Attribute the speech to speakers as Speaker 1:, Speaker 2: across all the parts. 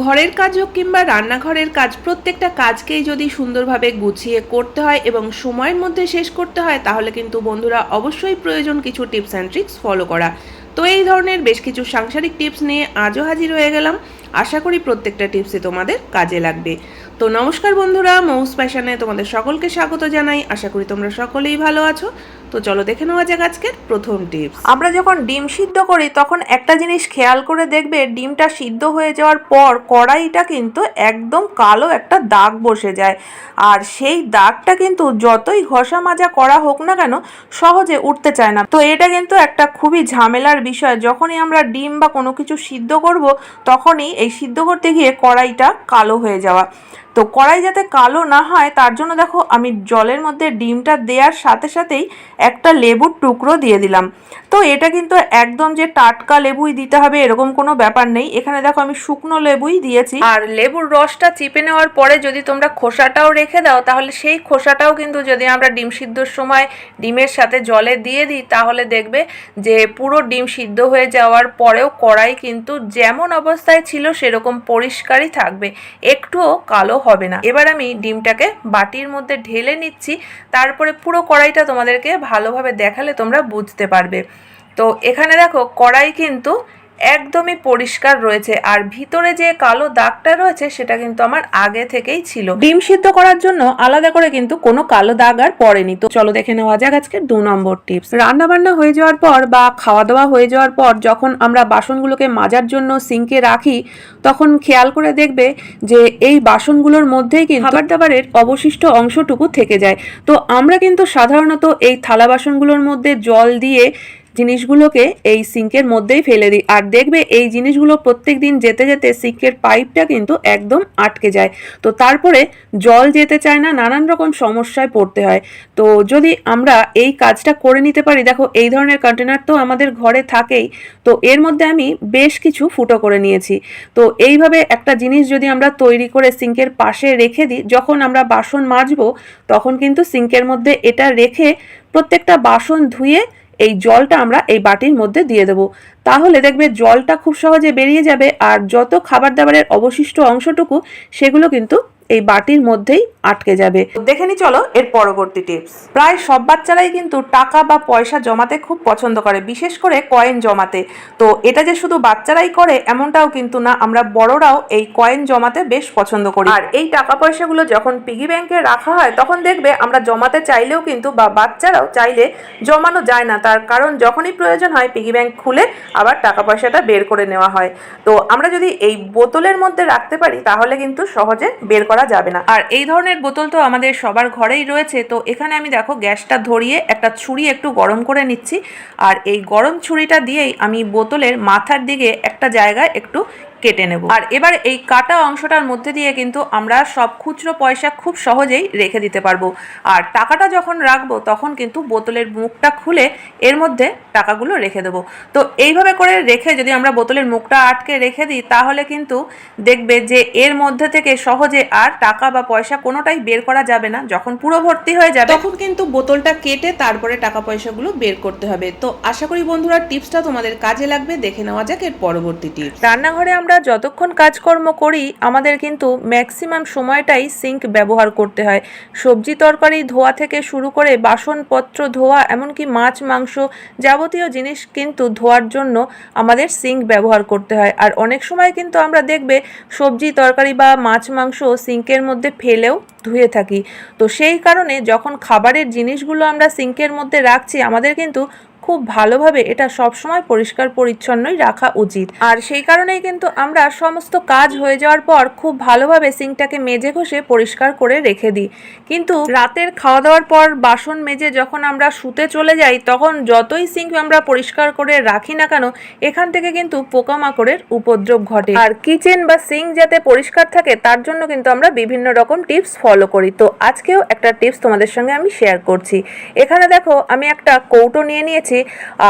Speaker 1: ঘরের কাজ হোক কিংবা রান্নাঘরের কাজ, প্রত্যেকটা কাজকেই যদি সুন্দরভাবে গুছিয়ে করতে হয় এবং সময়ের মধ্যে শেষ করতে হয়, তাহলে কিন্তু বন্ধুরা অবশ্যই প্রয়োজন কিছু টিপস অ্যান্ড ট্রিক্স ফলো করা। তো এই ধরনের বেশ কিছু সাংসারিক টিপস নিয়ে আজও হাজির হয়ে গেলাম। আশা করি প্রত্যেকটা টিপসই তোমাদের কাজে লাগবে। তো নমস্কার বন্ধুরা, মৌস প্যাশনে তোমাদের সকলকে স্বাগত জানাই। আশা করি তোমরা সকলেই ভালো আছো। তো চলো দেখে নেওয়া যাক আজকের প্রথম টিপস
Speaker 2: আমরা যখন ডিম সিদ্ধ করি, তখন একটা জিনিস খেয়াল করে দেখবে, ডিমটা সিদ্ধ হয়ে যাওয়ার পর কড়াইটা কিন্তু একদম কালো একটা দাগ বসে যায়। আর সেই দাগটা কিন্তু যতই ঘষা মাজা করা হোক না কেন, সহজে উঠতে চায় না। তো এটা কিন্তু একটা খুবই ঝামেলার বিষয়। যখনই আমরা ডিম বা কোনো কিছু সিদ্ধ করব, তখনই এই সিদ্ধ করতে গিয়ে কড়াইটা কালো হয়ে যাওয়া। তো কড়াই যাতে কালো না হয়, তার জন্য দেখো আমি জলের মধ্যে ডিমটা দেওয়ার সাথে সাথেই একটা লেবুর টুকরো দিয়ে দিলাম। তো এটা কিন্তু একদম যে টাটকা লেবুই দিতে হবে এরকম কোনো ব্যাপার নেই। এখানে দেখো আমি শুকনো লেবুই দিয়েছি। আর লেবুর রসটা চিপে নেওয়ার পরে যদি তোমরা খোসাটাও রেখে দাও, তাহলে সেই খোসাটাও কিন্তু যদি আমরা ডিম সিদ্ধর সময় ডিমের সাথে জলে দিয়ে দিই, তাহলে দেখবে যে পুরো ডিম সিদ্ধ হয়ে যাওয়ার পরেও কড়াই কিন্তু যেমন অবস্থায় ছিল সেরকম পরিষ্কারই থাকবে। একটুও কালো হবে না। এবার আমি ডিমটাকে বাটির মধ্যে ঢেলে নিচ্ছি। তারপরে পুরো কড়াইটা তোমাদেরকে ভালোভাবে দেখালে তোমরা বুঝতে পারবে। তো এখানে দেখো কড়াই কিন্তু একদমই পরিষ্কার রয়েছে। আর ভিতরে যে কালো দাগটা রয়েছে, সেটা কিন্তু আমার আগে থেকেই ছিল। ডিম সিদ্ধ করার জন্য আলাদা করে কিন্তু কোনো কালো দাগ আর পড়েনি। তো চলো দেখে নেওয়া যাক আজকে দু নম্বর টিপস। রান্না বান্না হয়ে যাওয়ার পর বা খাওয়া দাওয়া হয়ে যাওয়ার পর যখন আমরা বাসনগুলোকে মাজার জন্য সিঙ্কে রাখি, তখন খেয়াল করে দেখবে যে এই বাসনগুলোর মধ্যেই কিন্তু খাবার দাবারের অবশিষ্ট অংশটুকু থেকে যায়। তো আমরা কিন্তু সাধারণত এই থালা বাসনগুলোর মধ্যে জল দিয়ে জিনিসগুলোকে এই সিঙ্কের মধ্যেই ফেলে দিই। আর দেখবে এই জিনিসগুলো প্রত্যেক দিন যেতে যেতে সিঙ্কের পাইপটা কিন্তু একদম আটকে যায়। তো তারপরে জল যেতে চায় না, নানান রকম সমস্যায় পড়তে হয়। তো যদি আমরা এই কাজটা করে নিতে পারি, দেখো এই ধরনের কন্টেনার তো আমাদের ঘরে থাকেই, তো এর মধ্যে আমি বেশ কিছু ফুটো করে নিয়েছি। তো এইভাবে একটা জিনিস যদি আমরা তৈরি করে সিঙ্কের পাশে রেখে দিই, যখন আমরা বাসন মাজবো, তখন কিন্তু সিঙ্কের মধ্যে এটা রেখে প্রত্যেকটা বাসন ধুয়ে এই জলটা আমরা এই বাটির মধ্যে দিয়ে দেবো। তাহলে দেখবে জলটা খুব সহজে বেরিয়ে যাবে আর যত খাবার দাবারের অবশিষ্ট অংশটুকু, সেগুলো কিন্তু এই বাটির মধ্যেই আটকে যাবে। দেখে নি চলো এর পরবর্তী টিপস প্রায় সব বাচ্চারাই কিন্তু টাকা বা পয়সা জমাতে খুব পছন্দ করে, বিশেষ করে কয়েন জমাতে। তো এটা যে শুধু বাচ্চারাই করে, এমনটাও কিন্তু না, আমরা বড়রাও এই কয়েন জমাতে বেশ পছন্দ করি। আর এই টাকা পয়সাগুলো যখন পিগি ব্যাংকে রাখা হয়, তখন দেখবে আমরা জমাতে চাইলেও কিন্তু বা বাচ্চারাও চাইলে জমানো যায় না। তার কারণ যখনই প্রয়োজন হয় পিগি ব্যাংক খুলে আবার টাকা পয়সাটা বের করে নেওয়া হয়। তো আমরা যদি এই বোতলের মধ্যে রাখতে পারি, তাহলে কিন্তু সহজে বের করা যাবে না। আর এই ধরনের বোতল তো আমাদের সবার ঘরেই রয়েছে। তো এখানে আমি দেখো গ্যাসটা ধরিয়ে একটা ছুরি একটু গরম করে নিচ্ছি। আর এই গরম ছুরিটা দিয়েই আমি বোতলের মাথার দিকে একটা জায়গায় একটু কেটে নেব। আর এবার এই কাটা অংশটার মধ্যে দিয়ে কিন্তু আমরা সব খুচরো পয়সা খুব সহজেই রেখে দিতে পারব। আর টাকাটা যখন রাখব তখন কিন্তু বোতলের মুখটা খুলে এর মধ্যে টাকাগুলো রেখে দেবো। তো এইভাবে করে রেখে যদি আমরা বোতলের মুখটা আটকে রেখে দিই তাহলে কিন্তু দেখবে যে এর মধ্যে থেকে সহজে আর টাকা বা পয়সা কোনোটাই বের করা যাবে না। যখন পুরো ভর্তি হয়ে যাবে
Speaker 1: তখন কিন্তু বোতলটা কেটে তারপরে টাকা পয়সাগুলো বের করতে হবে। তো আশা করি বন্ধুরা টিপসটা তোমাদের কাজে লাগবে। দেখে নেওয়া যাক এর পরবর্তী টিপস।
Speaker 2: রান্নাঘরে আমরা যতক্ষণ কাজকর্ম করি, আমাদের কিন্তু ম্যাক্সিমাম সময়টাই সিঙ্ক ব্যবহার করতে হয়। সবজি তরকারি, ধোয়া থেকে শুরু করে বাসনপত্র ধোয়া, এমনকি মাছ, মাংস যাবতীয় জিনিস কিন্তু ধোয়ার জন্য আমাদের সিঙ্ক ব্যবহার করতে হয়। আর অনেক সময় কিন্তু আমরা দেখবে সবজি তরকারি বা মাছ, মাংস সিঙ্কের মধ্যে ফেলেও ধুয়ে থাকি। তো সেই কারণে যখন খাবারের জিনিসগুলো আমরা সিঙ্কের মধ্যে রাখছি, আমাদের কিন্তু খুব ভালোভাবে এটা সবসময় পরিষ্কার পরিচ্ছন্নই রাখা উচিত। আর সেই কারণেই কিন্তু আমরা সমস্ত কাজ হয়ে যাওয়ার পর খুব ভালোভাবে সিঙ্কটাকে মেজে ঘষে পরিষ্কার করে রেখে দিই। কিন্তু রাতের খাওয়া দাওয়ার পর বাসন মেজে যখন আমরা শুতে চলে যাই, তখন যতই সিঙ্ক আমরা পরিষ্কার করে রাখি না কেন, এখান থেকে কিন্তু পোকামাকড়ের উপদ্রব ঘটে। আর কিচেন বা সিঙ্ক যাতে পরিষ্কার থাকে, তার জন্য কিন্তু আমরা বিভিন্ন রকম টিপস ফলো করি। তো আজকেও একটা টিপস তোমাদের সঙ্গে আমি শেয়ার করছি। এখানে দেখো, আমি একটা কৌটো নিয়ে নিয়েছি।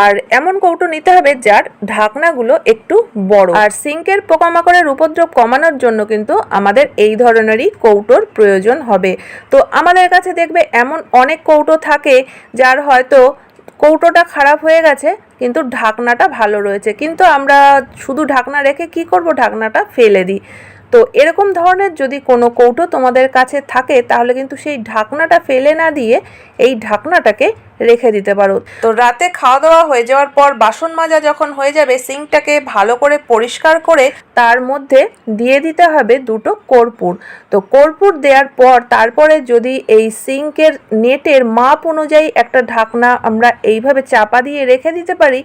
Speaker 2: আর এমন কৌটো নিতে হবে যার ঢাকনাগুলো একটু বড়। আর সিঙ্কের পোকামাকড়ের উপদ্রব কমানোর জন্য কিন্তু আমাদের এই ধরনেরই কৌটোর প্রয়োজন হবে। তো আমাদের কাছে দেখবে এমন অনেক কৌটো থাকে যার হয়তো কৌটোটা খারাপ হয়ে গেছে, কিন্তু ঢাকনাটা ভালো রয়েছে। কিন্তু আমরা শুধু ঢাকনা রেখে কি করব? ঢাকনাটা ফেলে দিই। তো এরকম ধরনের যদি কোনো কৌটো তোমাদের কাছে থাকে, তাহলে কিন্তু সেই ঢাকনাটা ফেলে না দিয়ে এই ঢাকনাটাকে রেখে দিতে পারো। তো রাতে খাওয়া দাওয়া হয়ে যাওয়ার পর বাসন মাজা যখন হয়ে যাবে, সিঙ্কটাকে ভালো করে পরিষ্কার করে তার মধ্যে দিয়ে দিতে হবে দুটো কর্পূর। তো কর্পূর দেওয়ার পর তারপরে যদি এই সিঙ্কের নেটের মাপ অনুযায়ী একটা ঢাকনা আমরা এইভাবে চাপা দিয়ে রেখে দিতে পারি,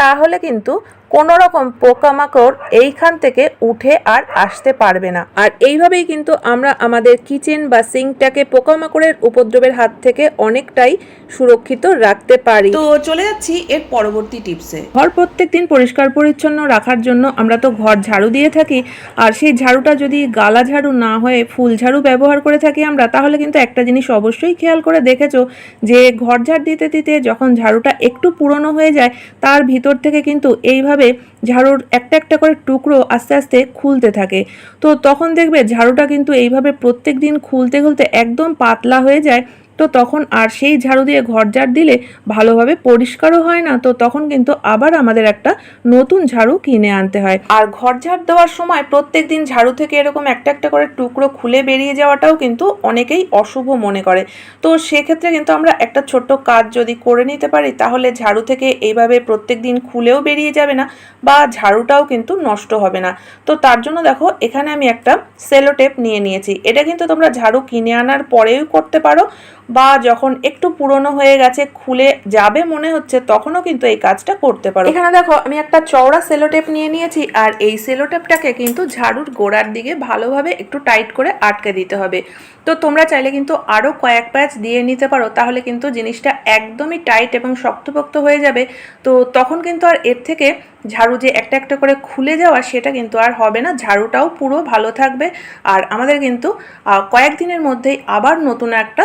Speaker 2: তাহলে কিন্তু কোনো রকম পোকামাকড় এইখান থেকে উঠে আর আসতে পারবে না। আর এইভাবেই কিন্তু আমরা আমাদের কিচেন বা সিঙ্কটাকে পোকামাকড়ের উপদ্রবের হাত থেকে অনেকটাই সুরক্ষিত রাখতে পারি।
Speaker 1: তো চলে যাচ্ছি এর পরবর্তী টিপসে।
Speaker 2: ঘর প্রত্যেক দিন পরিষ্কার পরিচ্ছন্ন রাখার জন্য আমরা তো ঘর ঝাড়ু দিয়ে থাকি। আর সেই ঝাড়ুটা যদি গালা ঝাড়ু না হয়ে ফুল ঝাড়ু ব্যবহার করে থাকি আমরা তাহলে কিন্তু একটা জিনিস অবশ্যই খেয়াল করে দেখেছ যে ঘর ঝাড় দিতে দিতে যখন ঝাড়ুটা একটু পুরনো হয়ে যায় তার ভিতর থেকে কিন্তু এইভাবে ঝাড়ুর একটা একটা করে টুকরো আস্তে আস্তে খুলতে থাকে। তো তখন দেখবে ঝাড়ুটা কিন্তু এইভাবে প্রত্যেক দিন খুলতে খুলতে একদম পাতলা হয়ে যায়। তো তখন আর সেই ঝাড়ু দিয়ে ঘর ঝাড় দিলে ভালোভাবে পরিষ্কারও হয় না, তো তখন কিন্তু আবার আমাদের একটা নতুন ঝাড়ু কিনে আনতে হয়। আর ঘর ঝাড় দেওয়ার সময় প্রত্যেক দিন ঝাড়ু থেকে এরকম একটা একটা করে টুকরো খুলে বেরিয়ে যাওয়াটাও কিন্তু অনেকেই অশুভ মনে করে। তো সেক্ষেত্রে কিন্তু আমরা একটা ছোট্ট কাজ যদি করে নিতে পারি, তাহলে ঝাড়ু থেকে এইভাবে প্রত্যেক দিন খুলেও বেরিয়ে যাবে না বা ঝাড়ুটাও কিন্তু নষ্ট হবে না। তো তার জন্য দেখো, এখানে আমি একটা সেলো টেপ নিয়ে নিয়েছি। এটা কিন্তু তোমরা ঝাড়ু কিনে আনার পরেও করতে পারো বা যখন একটু পুরনো হয়ে গেছে, খুলে যাবে মনে হচ্ছে, তখনও কিন্তু এই কাজটা করতে পারো। এখানে দেখো, আমি একটা চওড়া সেলোটেপ নিয়ে নিয়েছি, আর এই সেলোটেপটাকে কিন্তু ঝাড়ুর গোড়ার দিকে ভালোভাবে একটু টাইট করে আটকে দিতে হবে। তো তোমরা চাইলে কিন্তু আরও কয়েক প্যাচ দিয়ে নিতে পারো, তাহলে কিন্তু জিনিসটা একদমই টাইট এবং শক্তপোক্ত হয়ে যাবে। তো তখন কিন্তু আর এর থেকে ঝাড়ু যে একটা একটা করে খুলে যাওয়া, সেটা কিন্তু আর হবে না, ঝাড়ুটাও পুরো ভালো থাকবে। আর আমাদের কিন্তু কয়েকদিনের মধ্যেই আবার নতুন একটা